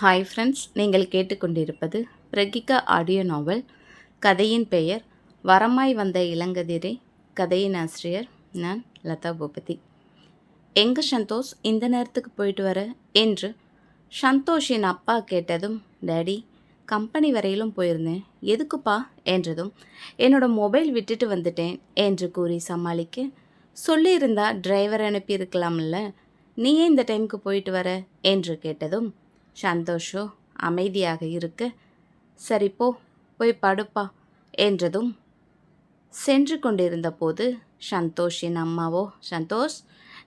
Hi friends நீங்கள் கேட்டுக்கொண்டிருப்பது பிரகிகா audio நாவல் கதையின் பெயர் வரமாய் வந்த இளங்கதிரே கதையின் ஆசிரியர் நான் லதா பூபதி. எங்கே சந்தோஷ் இந்த நேரத்துக்கு போயிட்டு வர? என்று சந்தோஷின் அப்பா கேட்டதும் டேடி கம்பெனி வரையிலும் போயிருந்தேன். எதுக்குப்பா? என்றதும் என்னோட மொபைல் விட்டுட்டு வந்துட்டேன் என்று கூறி சமாளிக்க சொல்லியிருந்தா டிரைவர் அனுப்பியிருக்கலாம்ல. நீ ஏன் இந்த டைமுக்கு போயிட்டு வர? என்று கேட்டதும் சந்தோஷோ அமைதியாக இருக்க. சரி போ போய் படுப்பா என்றதும் சென்று கொண்டிருந்த போது சந்தோஷின் அம்மாவோ சந்தோஷ்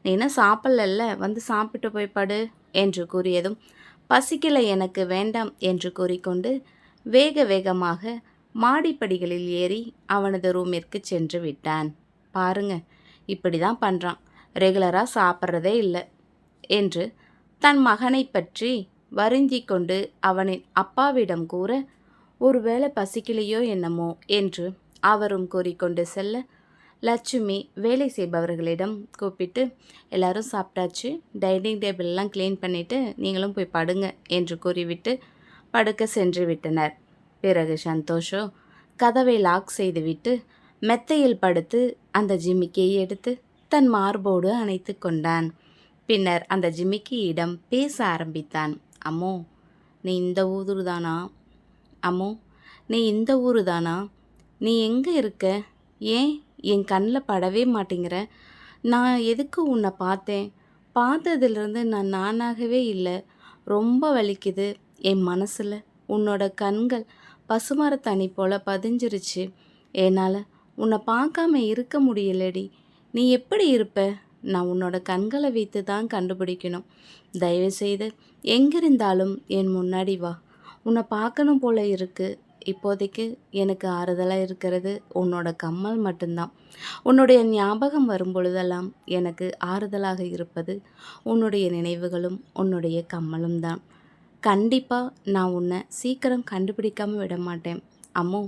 நீ என்ன சாப்பிடல வந்து சாப்பிட்டு போய் படு என்று கூறியதும் பசிக்கலை எனக்கு வேண்டாம் என்று கூறிக்கொண்டு வேக வேகமாக மாடிப்படிகளில் ஏறி அவனது ரூமிற்கு சென்று விட்டான். பாருங்க இப்படி தான் பண்ணுறான் ரெகுலராக சாப்பிட்றதே இல்லை என்று தன் மகனை பற்றி வருந்தி கொண்டு அவனின் அப்பாவிடம் கூற ஒருவேளை பசிக்கலையோ என்னமோ? என்று அவரும் கூறிக்கொண்டு செல்ல லட்சுமி வேலை செய்பவர்களிடம் கூப்பிட்டு எல்லாரும் சாப்பிட்டாச்சு டைனிங் டேபிள்லாம் க்ளீன் பண்ணிவிட்டு நீங்களும் போய் படுங்க என்று கூறிவிட்டு படுக்க சென்று விட்டனர். பிறகு சந்தோஷோ கதவை லாக் செய்துவிட்டு மெத்தையில் படுத்து அந்த ஜிமிக்கியை எடுத்து தன் மார்போடு அணைத்து கொண்டான். பின்னர் அந்த ஜிமிக்கியிடம் பேச ஆரம்பித்தான். அம்மோ நீ இந்த ஊர் தானா? அம்மோ நீ இந்த ஊர் தானா? நீ எங்கே இருக்க? ஏன் என் கண்ணில் படவே மாட்டேங்கிற? நான் எதுக்கு உன்னை பார்த்தேன்? பார்த்ததுலேருந்து நான் நானாகவே இல்லை. ரொம்ப வலிக்குது என் மனசில். உன்னோட கண்கள் பசுமரத்தணி போல் பதிஞ்சிருச்சு. என்னால் உன்னை பார்க்காம இருக்க முடியலடி. நீ எப்படி இருப்ப? நான் உன்னோட கண்களை வைத்து தான் கண்டுபிடிக்கணும். தயவுசெய்து எங்கிருந்தாலும் என் முன்னாடி வா. உன்னை பார்க்கணும் போல இருக்கு. இப்போதைக்கு எனக்கு ஆறுதலாக இருக்கிறது உன்னோட கம்மல் மட்டும்தான். உன்னுடைய ஞாபகம் வரும் பொழுதெல்லாம் எனக்கு ஆறுதலாக இருப்பது உன்னுடைய நினைவுகளும் உன்னுடைய கம்மலும் தான். கண்டிப்பாக நான் உன்னை சீக்கிரம் கண்டுபிடிக்காமல் விட மாட்டேன். அம்மோ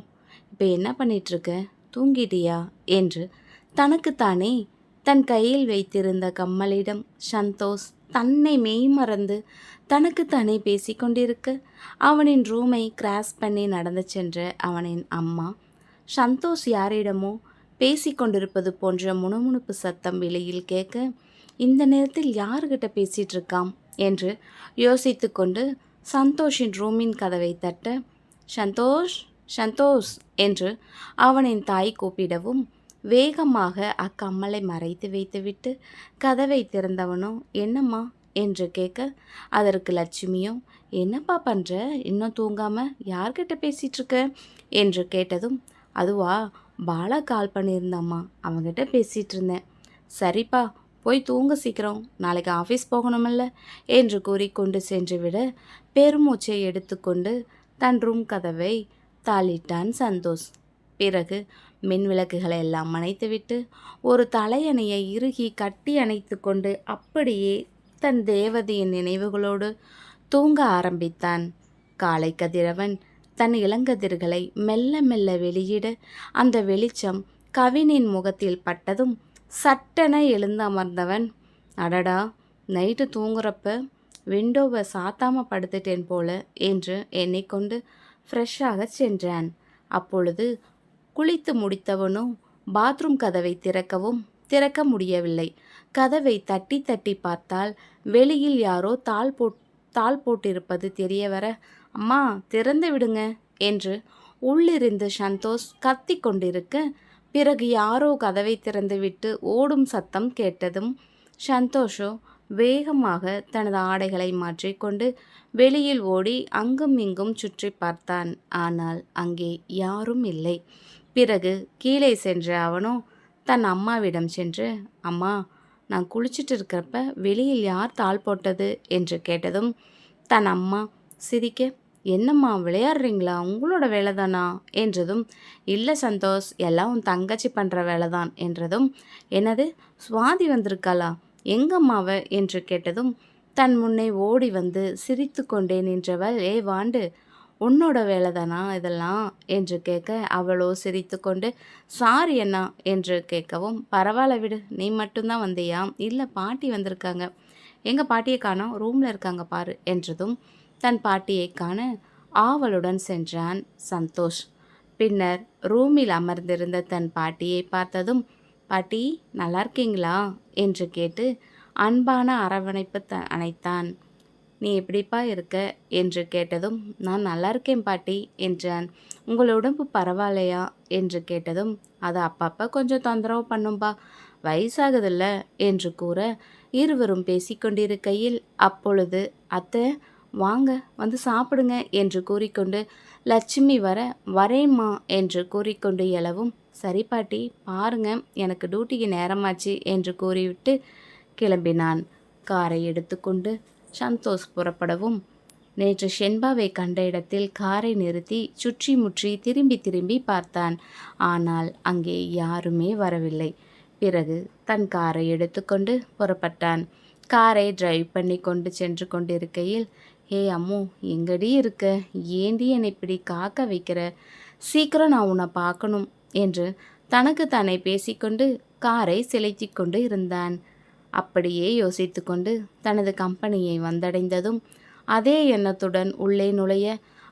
இப்போ என்ன பண்ணிகிட்ருக்க தூங்கிட்டியா? என்று தனக்குத்தானே தன் கையில் வைத்திருந்த கம்மலிடம் சந்தோஷ் தன்னை மெய்மறந்து தனக்குத்தானே பேசிக்கொண்டிருக்க அவனின் ரூமை கிராஸ் பண்ணி நடந்து சென்ற அவனின் அம்மா சந்தோஷ் யாரிடமோ பேசிக்கொண்டிருப்பது போன்ற முணுமுணுப்பு சத்தம் வெளியில் கேட்க இந்த நேரத்தில் யார்கிட்ட பேசிகிட்டு இருக்காம்? என்று யோசித்து கொண்டு சந்தோஷின் ரூமின் கதவை தட்ட சந்தோஷ் சந்தோஷ் என்று அவனின் தாய் கூப்பிடவும் வேகமாக அக்கம்மலை மறைத்து வைத்துவிட்டு கதவை திறந்தவனோ என்னம்மா? என்று கேட்க அதற்கு லட்சுமியும் என்னப்பா பண்ணுற இன்னும் தூங்காமல் யார்கிட்ட பேசிகிட்ருக்க என்று கேட்டதும் அதுவா பாலா கால் பண்ணியிருந்தாம்மா அவங்ககிட்ட பேசிகிட்டு இருந்தேன் சரிப்பா போய் தூங்க சீக்கிரம் நாளைக்கு ஆஃபீஸ் போகணுமில்ல? என்று கூறிக்கொண்டு சென்று விட பெருமூச்சை எடுத்துக்கொண்டு தன் ரூம் கதவை தாளிட்டான் சந்தோஷ். பிறகு மின் விளக்குகளை எல்லாம் அணைத்துவிட்டு ஒரு தலையணையை இறுகி கட்டி அணைத்து கொண்டு அப்படியே தன் தேவதையின் நினைவுகளோடு தூங்க ஆரம்பித்தான். காலை கதிரவன் தன் இளங்கதிர்களை மெல்ல மெல்ல வெளியிட அந்த வெளிச்சம் கவினின் முகத்தில் பட்டதும் சட்டென எழுந்து அமர்ந்தவன் அடடா நைட்டு தூங்குறப்ப விண்டோவை சாத்தாம படுத்துட்டேன் போல என்று எண்ணிக்கொண்டு ஃப்ரெஷ்ஷாக சென்றான். அப்பொழுது குளித்து முடித்தவனோ பாத்ரூம் கதவை திறக்கவும் திறக்க முடியவில்லை. கதவை தட்டி தட்டி பார்த்தால் வெளியில் யாரோ தாள் போட் தாள் போட்டிருப்பது தெரிய வர அம்மா திறந்து விடுங்க என்று உள்ளிருந்து சந்தோஷ் கத்தி கொண்டிருக்க பிறகு யாரோ கதவை திறந்துவிட்டு ஓடும் சத்தம் கேட்டதும் சந்தோஷோ வேகமாக தனது ஆடைகளை மாற்றிக்கொண்டு வெளியில் ஓடி அங்கும் இங்கும் சுற்றி பார்த்தான். ஆனால் அங்கே யாரும் இல்லை. பிறகு கீழே சென்ற அவனோ தன் அம்மாவிடம் சென்று அம்மா நான் குளிச்சுட்டு இருக்கிறப்ப வெளியில் யார் தாள் போட்டது? என்று கேட்டதும் தன் அம்மா சிரிக்க என்னம்மா விளையாடுறீங்களா? உங்களோட வேலை தானா என்றதும் இல்லை சந்தோஷ் எல்லாம் உன் தங்கச்சி பண்ணுற வேலை தான் என்றதும் என்னது சுவாதி வந்திருக்காளா? எங்கம்மாவ என்று கேட்டதும் தன் முன்னே ஓடி வந்து சிரித்து கொண்டே நின்றவள் ஏ வாண்டு உன்னோட வேலை தானா இதெல்லாம்? என்று கேட்க அவளோ சிரித்து கொண்டு சாரி அண்ணா என்று கேட்கவும் பரவாயில்ல விடு நீ மட்டும்தான் வந்தியா? இல்லை பாட்டி வந்திருக்காங்க. எங்கள் பாட்டியை காணோம் ரூமில் இருக்காங்க பாரு என்றதும் தன் பாட்டியை காண ஆவலுடன் சென்றான் சந்தோஷ். பின்னர் ரூமில் அமர்ந்திருந்த தன் பாட்டியை பார்த்ததும் பாட்டி நல்லா இருக்கீங்களா? என்று கேட்டு அன்பான அரவணைப்பு த அணைத்தான். நீ எப்படிப்பா இருக்க? என்று கேட்டதும் நான் நல்லா இருக்கேன் பாட்டி என்றான். உங்கள் உடம்பு பரவாயில்லையா? என்று கேட்டதும் அது அப்பப்போ கொஞ்சம் தொந்தரவு பண்ணும்பா. வயசாகுதில்ல என்று கூற இருவரும் பேசிக்கொண்டிருக்கையில் அப்பொழுது அத்தை வாங்க வந்து சாப்பிடுங்க என்று கூறிக்கொண்டு லட்சுமி வர வரேம்மா என்று கூறிக்கொண்டு எழவும் சரி பாட்டி பாருங்க எனக்கு டியூட்டிக்கு நேரமாச்சு என்று கூறிவிட்டு கிளம்பினான். காரை எடுத்துக்கொண்டு சந்தோஷ் புறப்படவும். நேற்று ஷென்பாவை கண்ட இடத்தில் காரை நிறுத்தி சுற்றி முற்றி திரும்பி திரும்பி பார்த்தான். ஆனால் அங்கே யாருமே வரவில்லை. பிறகு தன் காரை எடுத்துக்கொண்டு புறப்பட்டான். காரை டிரைவ் பண்ணி கொண்டு சென்று கொண்டிருக்கையில் ஹே அம்மு எங்கடி இருக்க? ஏண்டி என்னை இப்படி காக்க வைக்கிற? சீக்கிரம் நான் உன்னை பார்க்கணும் என்று தனக்கு தானே பேசிக்கொண்டு காரை செலுத்தி கொண்டு இருந்தான். அப்படியே யோசித்து கொண்டு தனது கம்பெனியை வந்தடைந்ததும் அதே எண்ணத்துடன் உள்ளே நுழைய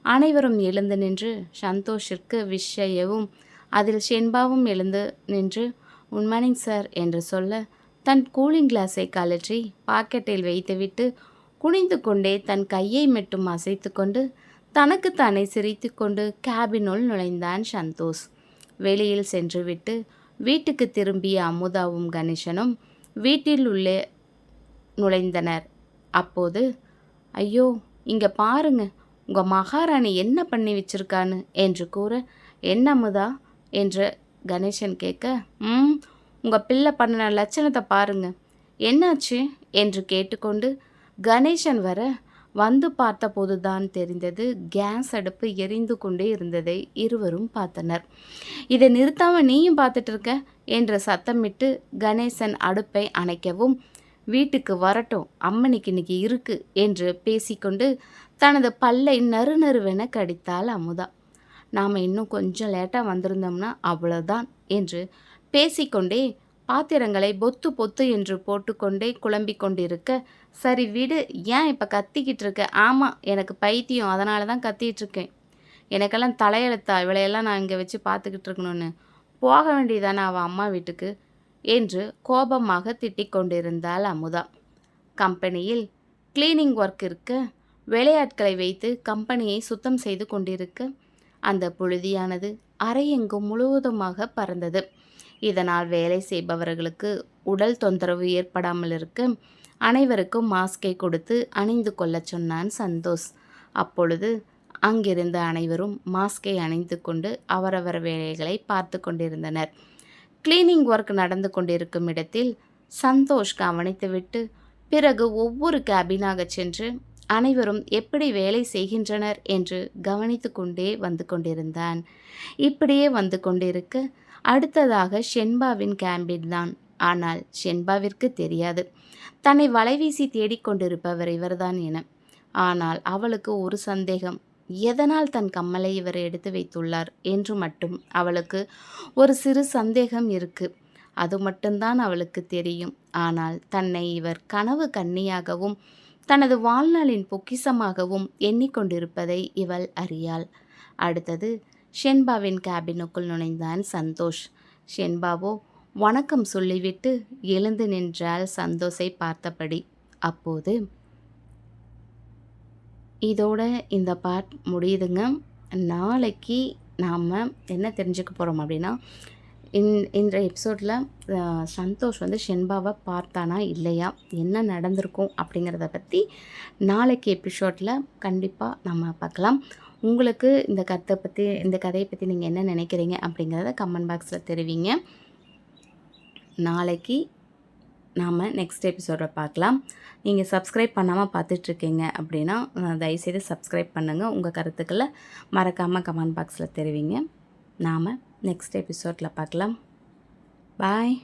அனைவரும் எழுந்து நின்று சந்தோஷிற்கு விஷயவும் அதில் ஷென்பாவும் எழுந்து நின்று குட் மார்னிங் சார் என்று சொல்ல தன் கூலிங் கிளாஸை கழற்றி பாக்கெட்டில் வைத்துவிட்டு குனிந்து கொண்டே தன் கையை மட்டும் அசைத்து கொண்டு தனக்குத்தானே சிரித்து கொண்டு கேபினுள் நுழைந்தான் சந்தோஷ். வெளியில் சென்றுவிட்டு வீட்டுக்கு திரும்பிய அமுதாவும் கணேசனும் வீட்டில் உள்ளே நுழைந்தனர். அப்போது ஐயோ இங்கே பாருங்க உங்கள் மகாராணி என்ன பண்ணி வச்சிருக்கான்னு? என்று கூற என்ன அமுதா? என்று கணேசன் கேட்க ம் உங்கள் பிள்ளை பண்ணின லட்சணத்தை பாருங்க. என்னாச்சு? என்று கேட்டுக்கொண்டு கணேசன் வர வந்து பார்த்தபோதுதான் தெரிந்தது. கேஸ் அடுப்பு எரிந்து கொண்டே இருந்ததை இருவரும் பார்த்தனர். இதை நிறுத்தாமல் நீயும் பார்த்துட்டு இருக்க என்ற சத்தமிட்டு கணேசன் அடுப்பை அணைக்கவும் வீட்டுக்கு வரட்டும் அம்மனுக்கு இன்னைக்கு இருக்கு என்று பேசிக்கொண்டு தனது பல்லை நறு நறுவென கடித்தாள் அமுதா. நாம் இன்னும் கொஞ்சம் லேட்டாக வந்திருந்தோம்னா அவ்வளோதான் என்று பேசிக்கொண்டே பாத்திரங்களை பொத்து பொத்து என்று போட்டுக்கொண்டே குழம்பிக் கொண்டிருக்க சரி விடு ஏன் இப்போ கத்திக்கிட்டு இருக்க? ஆமாம் எனக்கு பைத்தியம் அதனால தான் கத்திட்டு இருக்கேன். எனக்கெல்லாம் தலையெழுத்தா? இவளையெல்லாம் நான் இங்கே வச்சு பார்த்துக்கிட்டு இருக்கணும்னு. போக வேண்டியதானே அவள் அம்மா வீட்டுக்கு? என்று கோபமாக திட்டிக் கொண்டிருந்தாள் அமுதா. கம்பெனியில் கிளீனிங் ஒர்க் இருக்க வேலையாட்களை வைத்து கம்பெனியை சுத்தம் செய்து கொண்டிருக்க அந்த புழுதியானது அறையெங்கும் முழுவதுமாக பறந்தது. இதனால் வேலை செய்பவர்களுக்கு உடல் தொந்தரவு ஏற்படாமல் இருக்க அனைவருக்கும் மாஸ்கை கொடுத்து அணிந்து கொள்ளச் சொன்னான் சந்தோஷ். அப்பொழுது அங்கிருந்த அனைவரும் மாஸ்கை அணிந்து கொண்டு அவரவர் வேலைகளை பார்த்து கொண்டிருந்தனர். கிளீனிங் ஒர்க் நடந்து கொண்டிருக்கும் இடத்தில் சந்தோஷ் கவனித்துவிட்டு பிறகு ஒவ்வொரு கேபினாக சென்று அனைவரும் எப்படி வேலை செய்கின்றனர்? என்று கவனித்து கொண்டே வந்து கொண்டிருந்தான். இப்படியே வந்து கொண்டிருக்க அடுத்ததாக ஷென்பாவின் கேம்பின் தான். ஆனால் ஷென்பாவிற்கு தெரியாது. தன்னை வலைவீசி தேடிக்கொண்டிருப்பவர் இவர்தான் என. ஆனால் அவளுக்கு ஒரு சந்தேகம். எதனால் தன் கம்மலை இவர் எடுத்து வைத்துள்ளார் என்று மட்டும் அவளுக்கு ஒரு சிறு சந்தேகம் இருக்கு. அது மட்டும்தான் அவளுக்கு தெரியும். ஆனால் தன்னை இவர் கனவு கன்னியாகவும் தனது வாழ்நாளின் பொக்கிசமாகவும் எண்ணிக்கொண்டிருப்பதை இவள் அறியாள். அடுத்தது ஷென்பாவின் கேபினுக்குள் நுழைந்தான் சந்தோஷ். ஷென்பாவோ வணக்கம் சொல்லிவிட்டு எழுந்து நின்றாள் சந்தோஷை பார்த்தபடி. அப்போது இதோட இந்த பார்ட் முடியுதுங்க. நாளைக்கு நாம் என்ன தெரிஞ்சுக்க போகிறோம் அப்படின்னா இன் இந்த எபிசோடில் சந்தோஷ் வந்து ஷென்பாவை பார்த்தானா இல்லையா? என்ன நடந்திருக்கும் அப்படிங்கிறத பற்றி நாளைக்கு எபிசோடில் கண்டிப்பாக நம்ம பார்க்கலாம். உங்களுக்கு இந்த கருத்தை பற்றி இந்த கதையை பற்றி நீங்கள் என்ன நினைக்கிறீங்க அப்படிங்கிறத கமெண்ட் பாக்ஸில் தெரிவிங்க. நாளைக்கு நாம் நெக்ஸ்ட் எபிசோடில் பார்க்கலாம். நீங்கள் சப்ஸ்கிரைப் பண்ணாமல் பார்த்துட்ருக்கீங்க அப்படின்னா தயவுசெய்து சப்ஸ்கிரைப் பண்ணுங்கள் உங்கள் கருத்துக்களை மறக்காமல் கமெண்ட் பாக்ஸில் தெரிவிங்க. நாம் நெக்ஸ்ட் எபிசோடில் பார்க்கலாம். பாய்